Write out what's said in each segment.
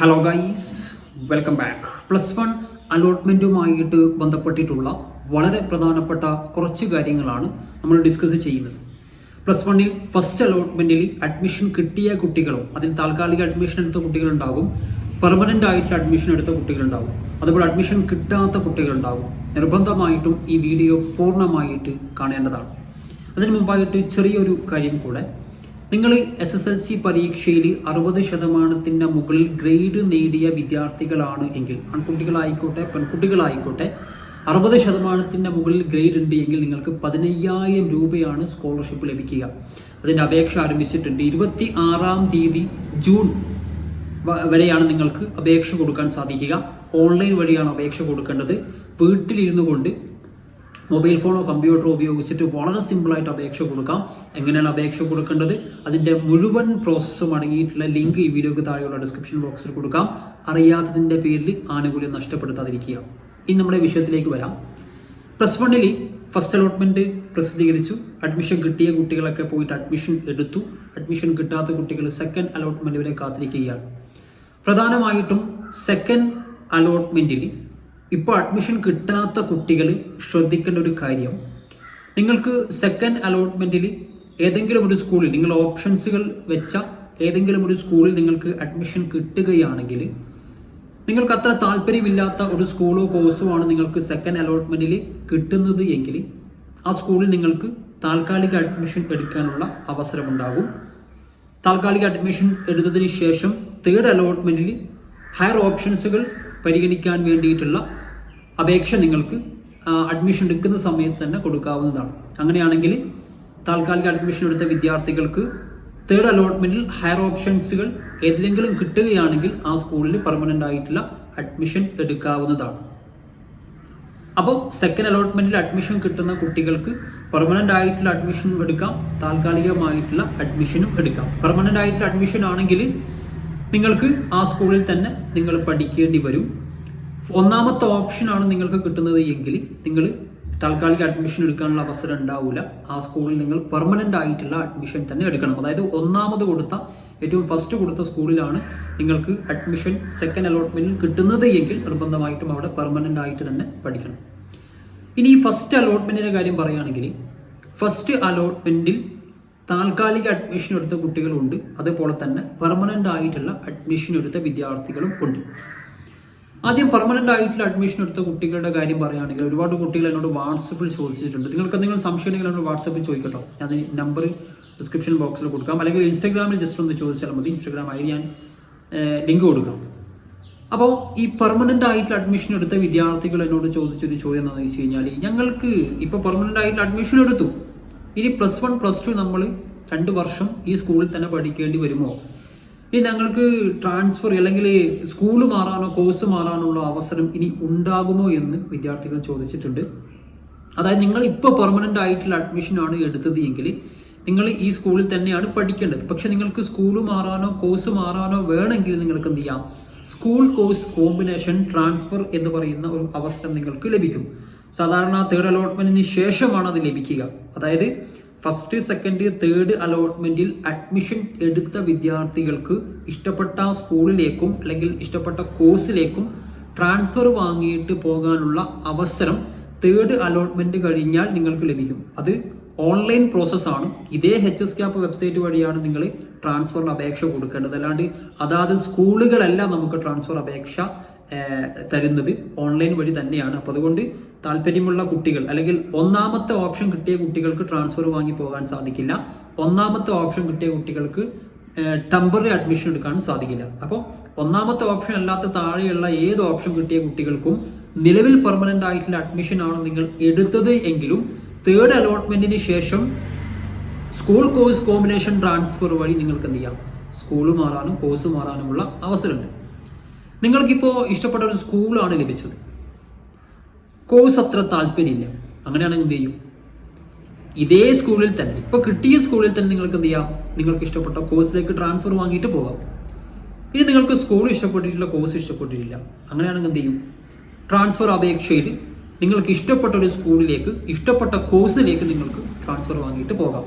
Hello guys welcome back plus one അലോട്ട്മെന്റുമായിട്ട് ബന്ധപ്പെട്ടിട്ടുള്ള വളരെ പ്രധാനപ്പെട്ട കുറച്ച് കാര്യങ്ങളാണ് നമ്മൾ ഡിസ്കസ് ചെയ്യുന്നത്. പ്ലസ് വണ്ണിൽ ഫസ്റ്റ് അലോട്ട്മെന്റിൽ അഡ്മിഷൻ കിട്ടിയ കുട്ടികളും അതിൽ താൽക്കാലിക അഡ്മിഷൻ എടുത്ത കുട്ടികളുണ്ടാകും. പെർമനന്റ് ആയിട്ടുള്ള അഡ്മിഷൻ എടുത്ത കുട്ടികളുണ്ടാകും. അതുപോലെ അഡ്മിഷൻ കിട്ടാത്ത കുട്ടികളുണ്ടാകും. നിർബന്ധമായിട്ടും ഈ വീഡിയോ പൂർണമായിട്ട് കാണേണ്ടതാണ്. അതിന് മുമ്പായിട്ട് ചെറിയൊരു കാര്യം കൂടെ. നിങ്ങൾ എസ് എസ് എൽ സി പരീക്ഷയിൽ അറുപത് ശതമാനത്തിന്റെ മുകളിൽ ഗ്രേഡ് നേടിയ വിദ്യാർത്ഥികളാണ് എങ്കിൽ ആൺകുട്ടികളായിക്കോട്ടെ പെൺകുട്ടികളായിക്കോട്ടെ അറുപത് ശതമാനത്തിന്റെ മുകളിൽ ഗ്രേഡ് ഉണ്ട് എങ്കിൽ നിങ്ങൾക്ക് പതിനയ്യായിരം രൂപയാണ് സ്കോളർഷിപ്പ് ലഭിക്കുക. അതിന്റെ അപേക്ഷ ആരംഭിച്ചിട്ടുണ്ട്. ഇരുപത്തി ആറാം തീയതി ജൂൺ വരെയാണ് നിങ്ങൾക്ക് അപേക്ഷ കൊടുക്കാൻ സാധിക്കുക. ഓൺലൈൻ വഴിയാണ് അപേക്ഷ കൊടുക്കേണ്ടത്. വീട്ടിലിരുന്നു കൊണ്ട് മൊബൈൽ ഫോണോ കമ്പ്യൂട്ടറോ ഉപയോഗിച്ചിട്ട് വളരെ സിമ്പിളായിട്ട് അപേക്ഷ കൊടുക്കാം. എങ്ങനെയാണ് അപേക്ഷ കൊടുക്കേണ്ടത്? അതിന്റെ മുഴുവൻ പ്രോസസ്സും അടങ്ങിയിട്ടുള്ള ലിങ്ക് ഈ വീഡിയോക്ക് താഴെയുള്ള ഡിസ്ക്രിപ്ഷൻ ബോക്സിൽ കൊടുക്കാം. അറിയാത്തതിന്റെ പേരിൽ ആനുകൂല്യം നഷ്ടപ്പെടുത്താതിരിക്കുക. ഇനി നമ്മുടെ വിഷയത്തിലേക്ക് വരാം. പ്ലസ് വണ്ണിൽ ഫസ്റ്റ് അലോട്ട്മെന്റ് പ്രസിദ്ധീകരിച്ചു അഡ്മിഷൻ കിട്ടിയ കുട്ടികളൊക്കെ പോയിട്ട് അഡ്മിഷൻ എടുത്തു. അഡ്മിഷൻ കിട്ടാത്ത കുട്ടികൾ സെക്കൻഡ് അലോട്ട്മെന്റ് വരെ കാത്തിരിക്കുകയാണ്. പ്രധാനമായിട്ടും സെക്കൻഡ് അലോട്ട്മെന്റിൽ ഇപ്പോൾ അഡ്മിഷൻ കിട്ടാത്ത കുട്ടികൾ ശ്രദ്ധിക്കേണ്ട ഒരു കാര്യം നിങ്ങൾക്ക് സെക്കൻഡ് അലോട്ട്മെന്റിൽ ഏതെങ്കിലും ഒരു സ്കൂളിൽ നിങ്ങൾ ഓപ്ഷൻസുകൾ വെച്ച ഏതെങ്കിലും ഒരു സ്കൂളിൽ നിങ്ങൾക്ക് അഡ്മിഷൻ കിട്ടുകയാണെങ്കിൽ നിങ്ങൾക്ക് അത്ര താല്പര്യമില്ലാത്ത ഒരു സ്കൂളോ കോഴ്സോ ആണ് നിങ്ങൾക്ക് സെക്കൻഡ് അലോട്ട്മെന്റിൽ കിട്ടുന്നത് എങ്കിൽ ആ സ്കൂളിൽ നിങ്ങൾക്ക് താൽക്കാലിക അഡ്മിഷൻ എടുക്കാനുള്ള അവസരമുണ്ടാകും. താൽക്കാലിക അഡ്മിഷൻ എടുത്തതിന് ശേഷം തേർഡ് അലോട്ട്മെന്റിൽ ഹയർ ഓപ്ഷൻസുകൾ പരിഗണിക്കാൻ വേണ്ടിയിട്ടുള്ള അപേക്ഷ നിങ്ങൾക്ക് അഡ്മിഷൻ എടുക്കുന്ന സമയത്ത് തന്നെ കൊടുക്കാവുന്നതാണ്. അങ്ങനെയാണെങ്കിൽ താൽക്കാലിക അഡ്മിഷൻ എടുത്ത വിദ്യാർത്ഥികൾക്ക് തേർഡ് അലോട്ട്മെന്റിൽ ഹയർ ഓപ്ഷൻസുകൾ ഏതിലെങ്കിലും കിട്ടുകയാണെങ്കിൽ ആ സ്കൂളിൽ പെർമനന്റ് ആയിട്ടുള്ള അഡ്മിഷൻ എടുക്കാവുന്നതാണ്. അപ്പോൾ സെക്കൻഡ് അലോട്ട്മെന്റിൽ അഡ്മിഷൻ കിട്ടുന്ന കുട്ടികൾക്ക് പെർമനന്റ് ആയിട്ടുള്ള അഡ്മിഷനും എടുക്കാം താൽക്കാലികമായിട്ടുള്ള അഡ്മിഷനും എടുക്കാം. പെർമനന്റ് ആയിട്ടുള്ള അഡ്മിഷൻ ആണെങ്കിൽ നിങ്ങൾക്ക് ആ സ്കൂളിൽ തന്നെ നിങ്ങൾ പഠിക്കേണ്ടി വരും. ഒന്നാമത്തെ ഓപ്ഷനാണ് നിങ്ങൾക്ക് കിട്ടുന്നത് എങ്കിൽ നിങ്ങൾ താൽക്കാലിക അഡ്മിഷൻ എടുക്കാനുള്ള അവസരം ഉണ്ടാവില്ല ആ സ്കൂളിൽ നിങ്ങൾ പെർമനന്റ് ആയിട്ടുള്ള അഡ്മിഷൻ തന്നെ എടുക്കണം. അതായത് ഒന്നാമത് കൊടുത്ത ഏറ്റവും ഫസ്റ്റ് കൊടുത്ത സ്കൂളിലാണ് നിങ്ങൾക്ക് അഡ്മിഷൻ സെക്കൻഡ് അലോട്ട്മെന്റിൽ കിട്ടുന്നത് എങ്കിൽ നിർബന്ധമായിട്ടും അവിടെ പെർമനന്റ് ആയിട്ട് തന്നെ പഠിക്കണം. ഇനി ഈ ഫസ്റ്റ് അലോട്ട്മെന്റിന്റെ കാര്യം പറയുകയാണെങ്കിൽ ഫസ്റ്റ് അലോട്ട്മെന്റിൽ താൽക്കാലിക അഡ്മിഷൻ എടുത്ത കുട്ടികളുണ്ട്. അതുപോലെ തന്നെ പെർമനന്റ് ആയിട്ടുള്ള അഡ്മിഷൻ എടുത്ത വിദ്യാർത്ഥികളും ഉണ്ട്. ആദ്യം പെർമനന്റ് ആയിട്ടുള്ള അഡ്മിഷൻ എടുത്ത കുട്ടികളുടെ കാര്യം പറയുകയാണെങ്കിൽ ഒരുപാട് കുട്ടികൾ എന്നോട് വാട്സപ്പിൽ ചോദിച്ചിട്ടുണ്ട്. നിങ്ങൾക്ക് എന്തെങ്കിലും സംശയം ഉണ്ടെങ്കിൽ എന്നോട് വാട്സപ്പിൽ ചോദിക്കട്ടോ. ഞാൻ നമ്പർ ഡിസ്ക്രിപ്ഷൻ ബോക്സിൽ കൊടുക്കാം. അല്ലെങ്കിൽ ഇൻസ്റ്റാഗ്രാമിൽ ജസ്റ്റ് ഒന്ന് ചോദിച്ചാൽ മതി. ഇൻസ്റ്റാഗ്രാം ഐ ഞാൻ ലിങ്ക് കൊടുക്കാം. അപ്പോൾ ഈ പെർമനന്റ് ആയിട്ടുള്ള അഡ്മിഷൻ എടുത്ത വിദ്യാർത്ഥികൾ എന്നോട് ചോദിച്ചൊരു ചോദ്യം എന്താണെന്ന് വെച്ച് കഴിഞ്ഞാൽ ഞങ്ങൾക്ക് ഇപ്പോൾ പെർമനന്റ് ആയിട്ടുള്ള അഡ്മിഷൻ എടുത്തു. ഇനി പ്ലസ് വൺ പ്ലസ് ടു നമ്മൾ രണ്ട് വർഷം ഈ സ്കൂളിൽ തന്നെ പഠിക്കേണ്ടി വരുമോ? ഇനി ഞങ്ങൾക്ക് ട്രാൻസ്ഫർ അല്ലെങ്കിൽ സ്കൂൾ മാറാനോ കോഴ്സ് മാറാനുള്ള അവസരം ഇനി ഉണ്ടാകുമോ എന്ന് വിദ്യാർത്ഥികൾ ചോദിച്ചിട്ടുണ്ട്. അതായത് നിങ്ങൾ ഇപ്പോൾ പെർമനന്റ് ആയിട്ടുള്ള അഡ്മിഷനാണ് എടുത്തത് എങ്കിൽ നിങ്ങൾ ഈ സ്കൂളിൽ തന്നെയാണ് പഠിക്കേണ്ടത്. പക്ഷെ നിങ്ങൾക്ക് സ്കൂൾ മാറാനോ കോഴ്സ് മാറാനോ വേണമെങ്കിൽ നിങ്ങൾക്ക് എന്ത് ചെയ്യാം? സ്കൂൾ കോഴ്സ് കോമ്പിനേഷൻ ട്രാൻസ്ഫർ എന്ന് പറയുന്ന ഒരു അവസരം നിങ്ങൾക്ക് ലഭിക്കും. സാധാരണ തേർഡ് അലോട്ട്മെന്റിന് ശേഷമാണ് അത് ലഭിക്കുക. അതായത് ഫസ്റ്റ് സെക്കൻഡ് തേർഡ് അലോട്ട്മെന്റിൽ അഡ്മിഷൻ എടുത്ത വിദ്യാർത്ഥികൾക്ക് ഇഷ്ടപ്പെട്ട സ്കൂളിലേക്കും അല്ലെങ്കിൽ ഇഷ്ടപ്പെട്ട കോഴ്സിലേക്കും ട്രാൻസ്ഫർ വാങ്ങിയിട്ട് പോകാനുള്ള അവസരം തേർഡ് അലോട്ട്മെന്റ് കഴിഞ്ഞാൽ നിങ്ങൾക്ക് ലഭിക്കും. അത് ഓൺലൈൻ പ്രോസസ്സാണ് ഇതേ എച്ച് എസ് ക്യാപ്പ് വെബ്സൈറ്റ് വഴിയാണ് നിങ്ങൾ ട്രാൻസ്ഫറിന് അപേക്ഷ കൊടുക്കേണ്ടത്. അല്ലാണ്ട് അതാത് സ്കൂളുകളല്ല നമുക്ക് ട്രാൻസ്ഫർ അപേക്ഷ തരുന്നത്. ഓൺലൈൻ വഴി തന്നെയാണ്. അപ്പോൾ അതുകൊണ്ട് താല്പര്യമുള്ള കുട്ടികൾ അല്ലെങ്കിൽ ഒന്നാമത്തെ ഓപ്ഷൻ കിട്ടിയ കുട്ടികൾക്ക് ട്രാൻസ്ഫർ വാങ്ങി പോകാൻ സാധിക്കില്ല. ഒന്നാമത്തെ ഓപ്ഷൻ കിട്ടിയ കുട്ടികൾക്ക് ടെമ്പററി അഡ്മിഷൻ എടുക്കാൻ സാധിക്കില്ല. അപ്പോൾ ഒന്നാമത്തെ ഓപ്ഷൻ അല്ലാത്ത താഴെയുള്ള ഏത് ഓപ്ഷൻ കിട്ടിയ കുട്ടികൾക്കും നിലവിൽ പെർമനന്റ് ആയിട്ടുള്ള അഡ്മിഷൻ ആണ് നിങ്ങൾ എടുത്തത് എങ്കിലും തേർഡ് അലോട്ട്മെന്റിന് ശേഷം സ്കൂൾ കോഴ്സ് കോമ്പിനേഷൻ ട്രാൻസ്ഫർ വഴി നിങ്ങൾക്ക് എന്ത് ചെയ്യാം? സ്കൂൾ മാറാനും കോഴ്സ് മാറാനുമുള്ള അവസരമുണ്ട്. നിങ്ങൾക്കിപ്പോൾ ഇഷ്ടപ്പെട്ട ഒരു സ്കൂളാണ് ലഭിച്ചത്. കോഴ്സ് അത്ര താല്പര്യമില്ല. അങ്ങനെയാണെങ്കിൽ എന്ത് ചെയ്യും? ഇതേ സ്കൂളിൽ തന്നെ ഇപ്പോൾ കിട്ടിയ സ്കൂളിൽ തന്നെ നിങ്ങൾക്ക് എന്ത് ചെയ്യാം? നിങ്ങൾക്ക് ഇഷ്ടപ്പെട്ട കോഴ്സിലേക്ക് ട്രാൻസ്ഫർ വാങ്ങിയിട്ട് പോകാം. ഇനി നിങ്ങൾക്ക് സ്കൂൾ ഇഷ്ടപ്പെട്ടിട്ടില്ല കോഴ്സ് ഇഷ്ടപ്പെട്ടിട്ടില്ല. അങ്ങനെയാണെങ്കിൽ എന്ത് ചെയ്യും? ട്രാൻസ്ഫർ അപേക്ഷയിൽ നിങ്ങൾക്ക് ഇഷ്ടപ്പെട്ട ഒരു സ്കൂളിലേക്ക് ഇഷ്ടപ്പെട്ട കോഴ്സിലേക്ക് നിങ്ങൾക്ക് ട്രാൻസ്ഫർ വാങ്ങിയിട്ട് പോകാം.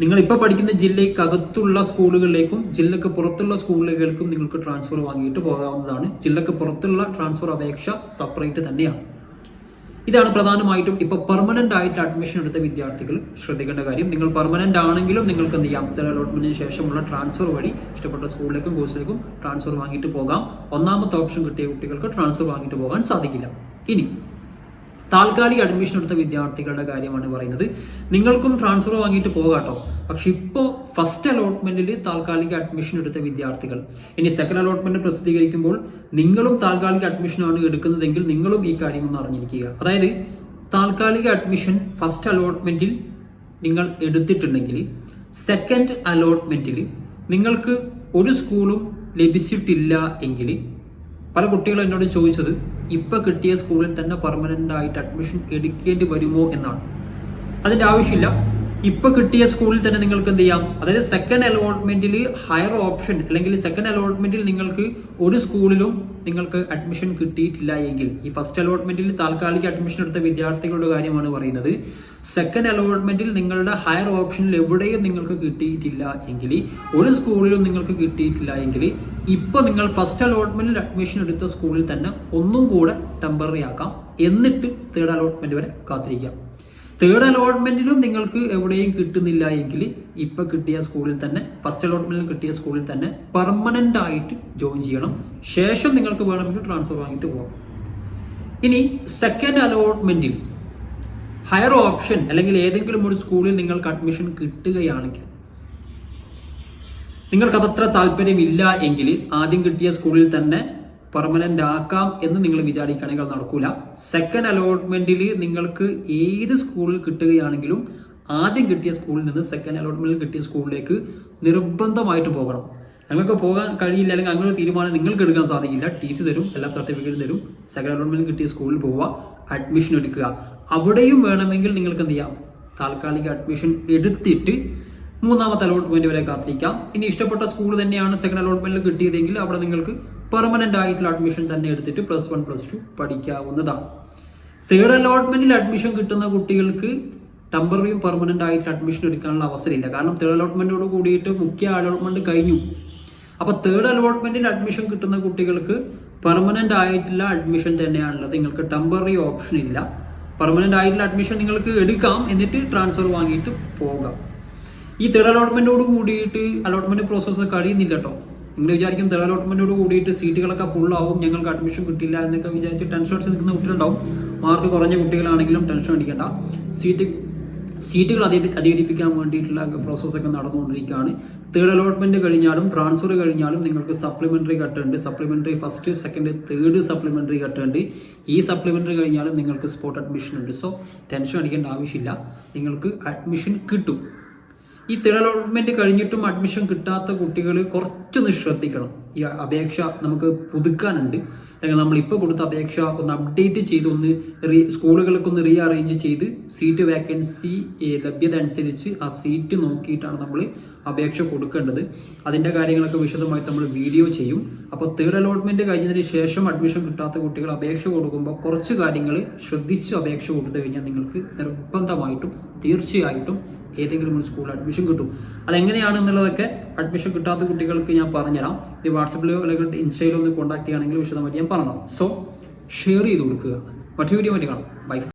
നിങ്ങൾ ഇപ്പോൾ പഠിക്കുന്ന ജില്ലയ്ക്കകത്തുള്ള സ്കൂളുകളിലേക്കും ജില്ലക്ക് പുറത്തുള്ള സ്കൂളുകൾക്കും നിങ്ങൾക്ക് ട്രാൻസ്ഫർ വാങ്ങിയിട്ട് പോകാവുന്നതാണ്. ജില്ലക്ക് പുറത്തുള്ള ട്രാൻസ്ഫർ അപേക്ഷ സെപ്പറേറ്റ് തന്നെയാണ്. ഇതാണ് പ്രധാനമായിട്ടും ഇപ്പൊ പെർമനന്റ് ആയിട്ട് അഡ്മിഷൻ എടുത്ത വിദ്യാർത്ഥികൾ. ശ്രദ്ധിക്കേണ്ട കാര്യം നിങ്ങൾ പെർമനന്റ് ആണെങ്കിലും നിങ്ങൾക്ക് എന്ത് ചെയ്യാം? ഇത്തരം അലോട്ട്മെന്റിന് ശേഷമുള്ള ട്രാൻസ്ഫർ വഴി ഇഷ്ടപ്പെട്ട സ്കൂളിലേക്കും കോഴ്സിലേക്കും ട്രാൻസ്ഫർ വാങ്ങിയിട്ട് പോകാം. ഒന്നാമത്തെ ഓപ്ഷൻ കിട്ടിയ കുട്ടികൾക്ക് ട്രാൻസ്ഫർ വാങ്ങിയിട്ട് പോകാൻ സാധിക്കില്ല. ഇനി താൽക്കാലിക അഡ്മിഷൻ എടുത്ത വിദ്യാർത്ഥികളുടെ കാര്യമാണ് പറയുന്നത്. നിങ്ങൾക്കും ട്രാൻസ്ഫർ വാങ്ങിയിട്ട് പോകാട്ടോ. പക്ഷെ ഇപ്പോൾ ഫസ്റ്റ് അലോട്ട്മെന്റിൽ താൽക്കാലിക അഡ്മിഷൻ എടുത്ത വിദ്യാർത്ഥികൾ. ഇനി സെക്കൻഡ് അലോട്ട്മെന്റ് പ്രസിദ്ധീകരിക്കുമ്പോൾ നിങ്ങളും താൽക്കാലിക അഡ്മിഷനാണ് എടുക്കുന്നതെങ്കിൽ നിങ്ങളും ഈ കാര്യം ഒന്ന് അറിഞ്ഞിരിക്കുക. അതായത് താൽക്കാലിക അഡ്മിഷൻ ഫസ്റ്റ് അലോട്ട്മെന്റിൽ നിങ്ങൾ എടുത്തിട്ടുണ്ടെങ്കിൽ സെക്കൻഡ് അലോട്ട്മെന്റിൽ നിങ്ങൾക്ക് ഒരു സ്കൂളും ലഭിച്ചിട്ടില്ല എങ്കിൽ പല കുട്ടികളും എന്നോട് ചോദിച്ചത് ഇപ്പൊ കിട്ടിയ സ്കൂളിൽ തന്നെ പെർമനന്റ് ആയിട്ട് അഡ്മിഷൻ എടുക്കേണ്ടി വരുമോ എന്നാണ്. അതിന്റെ ആവശ്യമില്ല. ഇപ്പൊ കിട്ടിയ സ്കൂളിൽ തന്നെ നിങ്ങൾക്ക് എന്ത് ചെയ്യാം? അതായത് സെക്കൻഡ് അലോട്ട്മെന്റിൽ ഹയർ ഓപ്ഷൻ അല്ലെങ്കിൽ സെക്കൻഡ് അലോട്ട്മെന്റിൽ നിങ്ങൾക്ക് ഒരു സ്കൂളിലും നിങ്ങൾക്ക് അഡ്മിഷൻ കിട്ടിയിട്ടില്ല എങ്കിൽ ഈ ഫസ്റ്റ് അലോട്ട്മെന്റിൽ താൽക്കാലിക അഡ്മിഷൻ എടുത്ത വിദ്യാർത്ഥികളുടെ കാര്യമാണ് പറയുന്നത്. സെക്കൻഡ് അലോട്ട്മെന്റിൽ നിങ്ങളുടെ ഹയർ ഓപ്ഷനിൽ എവിടെയും നിങ്ങൾക്ക് കിട്ടിയിട്ടില്ല എങ്കിൽ ഒരു സ്കൂളിലും നിങ്ങൾക്ക് കിട്ടിയിട്ടില്ല എങ്കിൽ ഇപ്പോൾ നിങ്ങൾ ഫസ്റ്റ് അലോട്ട്മെന്റിൽ അഡ്മിഷൻ എടുത്ത സ്കൂളിൽ തന്നെ ഒന്നും കൂടെ ടെമ്പററി ആക്കാം. എന്നിട്ട് തേർഡ് അലോട്ട്മെന്റ് വരെ കാത്തിരിക്കാം. തേർഡ് അലോട്ട്മെന്റിലും നിങ്ങൾക്ക് എവിടെയും കിട്ടുന്നില്ല എങ്കിൽ ഇപ്പൊ കിട്ടിയ സ്കൂളിൽ തന്നെ ഫസ്റ്റ് അലോട്ട്മെന്റിൽ കിട്ടിയ സ്കൂളിൽ തന്നെ പെർമനന്റ് ആയിട്ട് ജോയിൻ ചെയ്യണം. ശേഷം നിങ്ങൾക്ക് വേണമെങ്കിൽ ട്രാൻസ്ഫർ വാങ്ങിയിട്ട് പോകാം ഇനി സെക്കൻഡ് അലോട്ട്മെന്റിൽ ഹയർ ഓപ്ഷൻ അല്ലെങ്കിൽ ഏതെങ്കിലും ഒരു സ്കൂളിൽ നിങ്ങൾക്ക് അഡ്മിഷൻ കിട്ടുകയാണെങ്കിൽ നിങ്ങൾക്ക് അതത്ര താല്പര്യമില്ല എങ്കിൽ ആദ്യം കിട്ടിയ സ്കൂളിൽ തന്നെ പെർമനന്റ് ആക്കാം എന്ന് നിങ്ങൾ വിചാരിക്കുകയാണെങ്കിൽ അത് നടക്കൂല. സെക്കൻഡ് അലോട്ട്മെന്റിൽ നിങ്ങൾക്ക് ഏത് സ്കൂളിൽ കിട്ടുകയാണെങ്കിലും ആദ്യം കിട്ടിയ സ്കൂളിൽ നിന്ന് സെക്കൻഡ് അലോട്ട്മെന്റിൽ കിട്ടിയ സ്കൂളിലേക്ക് നിർബന്ധമായിട്ട് പോകണം. ഞങ്ങൾക്ക് പോകാൻ കഴിയില്ല അല്ലെങ്കിൽ അങ്ങനെ തീരുമാനം നിങ്ങൾക്ക് എടുക്കാൻ സാധിക്കില്ല. ടി സി തരും എല്ലാ സർട്ടിഫിക്കറ്റും തരും. സെക്കൻഡ് അലോട്ട്മെന്റിൽ കിട്ടിയ സ്കൂളിൽ പോവുക അഡ്മിഷൻ എടുക്കുക. അവിടെയും വേണമെങ്കിൽ നിങ്ങൾക്ക് എന്ത് ചെയ്യാം? താൽക്കാലിക അഡ്മിഷൻ എടുത്തിട്ട് മൂന്നാമത്തെ അലോട്ട്മെന്റ് വരെ കാത്തിരിക്കാം. ഇനി ഇഷ്ടപ്പെട്ട സ്കൂൾ തന്നെയാണ് സെക്കൻഡ് അലോട്ട്മെന്റിൽ കിട്ടിയതെങ്കിൽ അവിടെ നിങ്ങൾക്ക് പെർമനന്റ് ആയിട്ടുള്ള അഡ്മിഷൻ തന്നെ എടുത്തിട്ട് പ്ലസ് വൺ പ്ലസ് ടു പഠിക്കാവുന്നതാണ്. തേർഡ് അലോട്ട്മെന്റിൽ അഡ്മിഷൻ കിട്ടുന്ന കുട്ടികൾക്ക് ടെമ്പററിയും പെർമനന്റ് ആയിട്ട് അഡ്മിഷൻ എടുക്കാനുള്ള അവസരമില്ല. കാരണം തേർഡ് അലോട്ട്മെന്റോട് കൂടിയിട്ട് മുഖ്യ അലോട്ട്മെന്റ് കഴിഞ്ഞു. അപ്പോൾ തേർഡ് അലോട്ട്മെന്റിൽ അഡ്മിഷൻ കിട്ടുന്ന കുട്ടികൾക്ക് പെർമനന്റ് ആയിട്ടുള്ള അഡ്മിഷൻ തന്നെയാണുള്ളത്. നിങ്ങൾക്ക് ടെമ്പററി ഓപ്ഷൻ ഇല്ല. പെർമനന്റ് ആയിട്ടുള്ള അഡ്മിഷൻ നിങ്ങൾക്ക് എടുക്കാം. എന്നിട്ട് ട്രാൻസ്ഫർ വാങ്ങിയിട്ട് പോകാം. ഈ തേർഡ് അലോട്ട്മെന്റോട് കൂടിയിട്ട് അലോട്ട്മെന്റ് പ്രോസസ്സ് കഴിയുന്നില്ല കേട്ടോ നിങ്ങൾ വിചാരിക്കും തേർഡ് അലോട്ട്മെന്റോട് കൂടിയിട്ട് സീറ്റുകളൊക്കെ ഫുൾ ആവും ഞങ്ങൾക്ക് അഡ്മിഷൻ കിട്ടില്ല എന്നൊക്കെ വിചാരിച്ച് ടെൻഷൻ അടിച്ച് നിൽക്കുന്ന കുട്ടികളുണ്ടാവും. മാർക്ക് കുറഞ്ഞ കുട്ടികളാണെങ്കിലും ടെൻഷൻ അടിക്കേണ്ട. സീറ്റ് സീറ്റുകൾ അതി അധികരിപ്പിക്കാൻ വേണ്ടിയിട്ടുള്ള പ്രോസസ്സൊക്കെ നടന്നുകൊണ്ടിരിക്കുകയാണ്. തേർഡ് അലോട്ട്മെന്റ് കഴിഞ്ഞാലും ട്രാൻസ്ഫർ കഴിഞ്ഞാലും നിങ്ങൾക്ക് supplementary കട്ടുണ്ട്. Supplementary first second third supplementary കട്ടുണ്ട്. ഈ സപ്ലിമെന്ററി കഴിഞ്ഞാലും നിങ്ങൾക്ക് സ്പോട്ട് അഡ്മിഷൻ ഉണ്ട്. സോ ടെൻഷൻ അടിക്കേണ്ട ആവശ്യമില്ല. നിങ്ങൾക്ക് അഡ്മിഷൻ കിട്ടും. ഈ തേർഡ് അലോട്ട്മെന്റ് കഴിഞ്ഞിട്ടും അഡ്മിഷൻ കിട്ടാത്ത കുട്ടികൾ കുറച്ചൊന്ന് ശ്രദ്ധിക്കണം. ഈ അപേക്ഷ നമുക്ക് പുതുക്കാനുണ്ട്. അല്ലെങ്കിൽ നമ്മൾ ഇപ്പോൾ കൊടുത്ത അപേക്ഷ ഒന്ന് അപ്ഡേറ്റ് ചെയ്ത് ഒന്ന് റീ സ്കൂളുകൾക്ക് ഒന്ന് റീ അറേഞ്ച് ചെയ്ത് സീറ്റ് വേക്കൻസി ലഭ്യത അനുസരിച്ച് ആ സീറ്റ് നോക്കിയിട്ടാണ് നമ്മൾ അപേക്ഷ കൊടുക്കേണ്ടത്. അതിന്റെ കാര്യങ്ങളൊക്കെ വിശദമായിട്ട് നമ്മൾ വീഡിയോ ചെയ്യും. അപ്പോൾ തേർഡ് അലോട്ട്മെന്റ് കഴിഞ്ഞതിന് ശേഷം അഡ്മിഷൻ കിട്ടാത്ത കുട്ടികൾ അപേക്ഷ കൊടുക്കുമ്പോൾ കുറച്ച് കാര്യങ്ങൾ ശ്രദ്ധിച്ച് അപേക്ഷ കൊടുത്തു കഴിഞ്ഞാൽ നിങ്ങൾക്ക് നിർബന്ധമായിട്ടും തീർച്ചയായിട്ടും ഏതെങ്കിലും ഒരു സ്കൂളിൽ അഡ്മിഷൻ കിട്ടും. അതെങ്ങനെയാണെന്നുള്ളതൊക്കെ അഡ്മിഷൻ കിട്ടാത്ത കുട്ടികൾക്ക് ഞാൻ പറഞ്ഞുതരാം. ഈ വാട്സപ്പിലോ അല്ലെങ്കിൽ ഇൻസ്റ്റയിലോ ഒന്ന് കോൺടാക്ട് ചെയ്യുകയാണെങ്കിൽ വിശദമായിട്ട് ഞാൻ പറഞ്ഞു സോ ഷെയർ ചെയ്ത് കൊടുക്കുക. മറ്റു വീഡിയോ മറ്റു കാണാം. ബൈ